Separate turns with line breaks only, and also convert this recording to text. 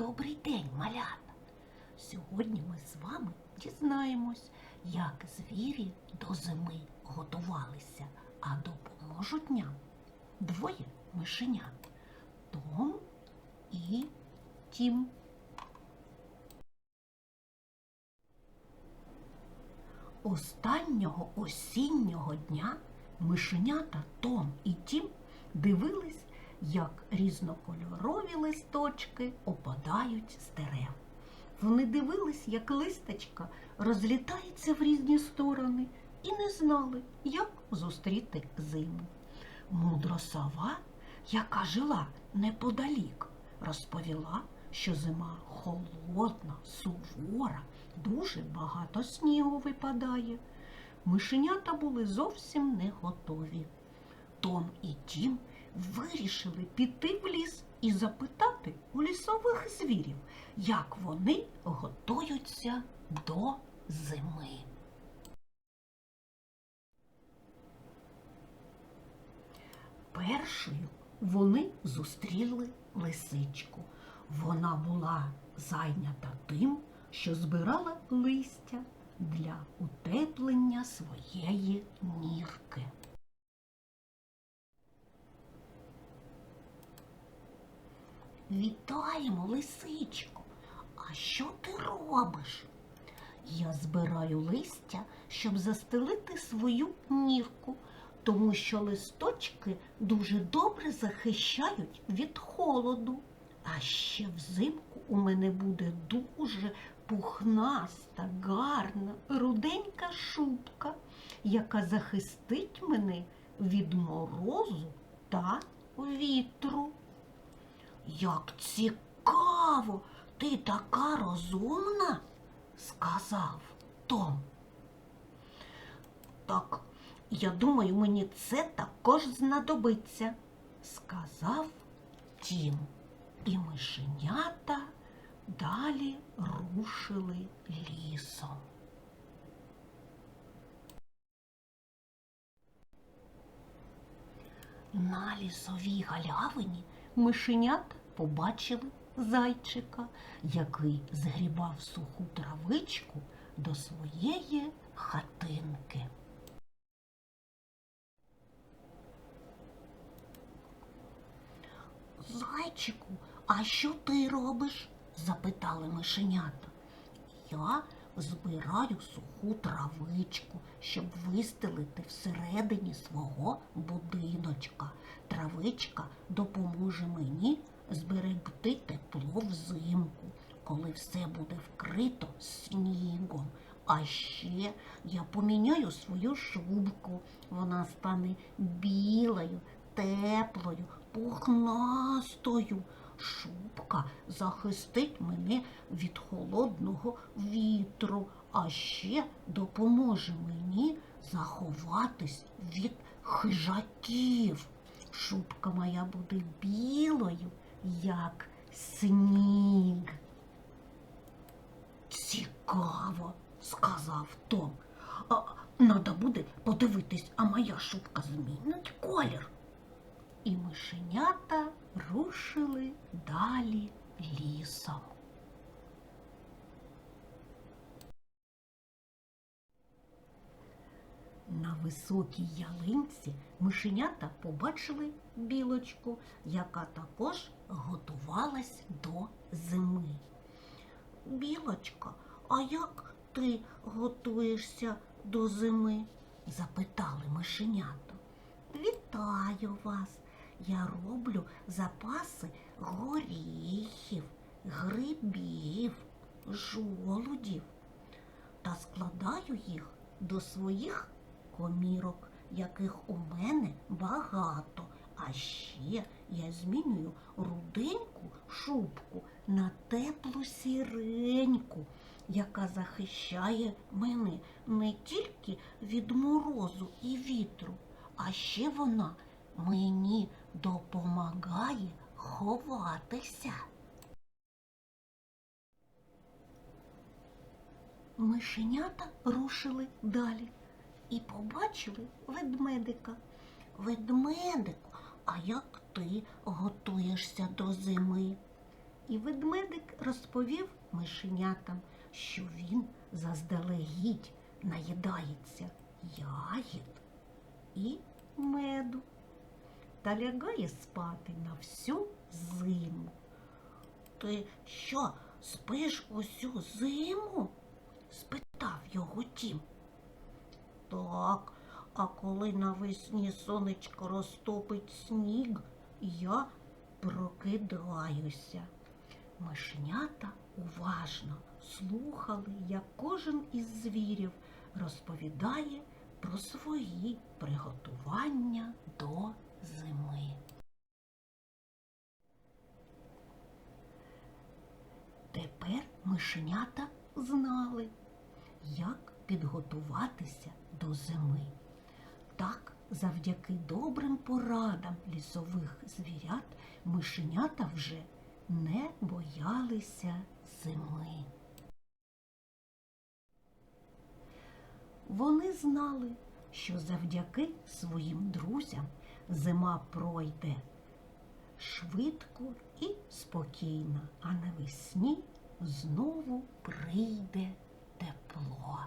Добрий день, малята! Сьогодні ми з вами дізнаємось, як звірі до зими готувалися, а допоможуть нам двоє мишенят Том і Тім. Останнього осіннього дня мишенята Том і Тім дивились, як різнокольорові листочки опадають з дерев. Вони дивились, як листочка розлітається в різні сторони і не знали, як зустріти зиму. Мудро сова, яка жила неподалік, розповіла, що зима холодна, сувора, дуже багато снігу випадає. Мишенята були зовсім не готові. Том і Тім вирішили піти в ліс і запитати у лісових звірів, як вони готуються до зими. Першою вони зустріли лисичку. Вона була зайнята тим, що збирала листя для утеплення своєї нірки. Вітаємо, лисичко. А що ти робиш? Я збираю листя, щоб застелити свою нірку, тому що листочки дуже добре захищають від холоду. А ще взимку у мене буде дуже пухнаста, гарна, руденька шубка, яка захистить мене від морозу та вітру. Як цікаво, ти така розумна, сказав Том. Так, я думаю, мені це також знадобиться, сказав Тім. І мишенята далі рушили лісом. На лісовій галявині мишенята побачили зайчика, який згрібав суху травичку до своєї хатинки. Зайчику, а що ти робиш? запитали мишенята. Я збираю суху травичку, щоб вистелити всередині свого будиночка. Травичка допоможе мені зберегти тепло взимку, коли все буде вкрито снігом. А ще я поміняю свою шубку. Вона стане білою, теплою, пухнастою. Шубка захистить мене від холодного вітру, а ще допоможе мені заховатись від хижаків. Шубка моя буде білою, як сніг. Цікаво, сказав Том. А надо буде подивитись, а моя шубка змінить колір. І мишенята рушили далі лісом. На високій ялинці мишенята побачили білочку, яка також готувалась до зими. Білочка, а як ти готуєшся до зими? запитали мишенята. Вітаю вас! Я роблю запаси горіхів, грибів, жолудів та складаю їх до своїх комірок, яких у мене багато. А ще я змінюю руденьку шубку на теплу сіреньку, яка захищає мене не тільки від морозу і вітру, а ще вона мені допомагає ховатися. Мишенята рушили далі і побачили ведмедика. Ведмедику, а як ти готуєшся до зими? І ведмедик розповів мишенятам, що він заздалегідь наїдається ягід і меду та лягає спати на всю зиму. Ти що, спиш усю зиму? спитав його тім. Так, а коли навесні сонечко розтопить сніг, я прокидаюся. Мишенята уважно слухали, як кожен із звірів розповідає про свої приготування до зими. Тепер мишенята знали, як підготуватися до зими. Так, завдяки добрим порадам лісових звірят, мишенята вже не боялися зими. Вони знали, що завдяки своїм друзям зима пройде швидко і спокійно, а навесні знову прийде тепло.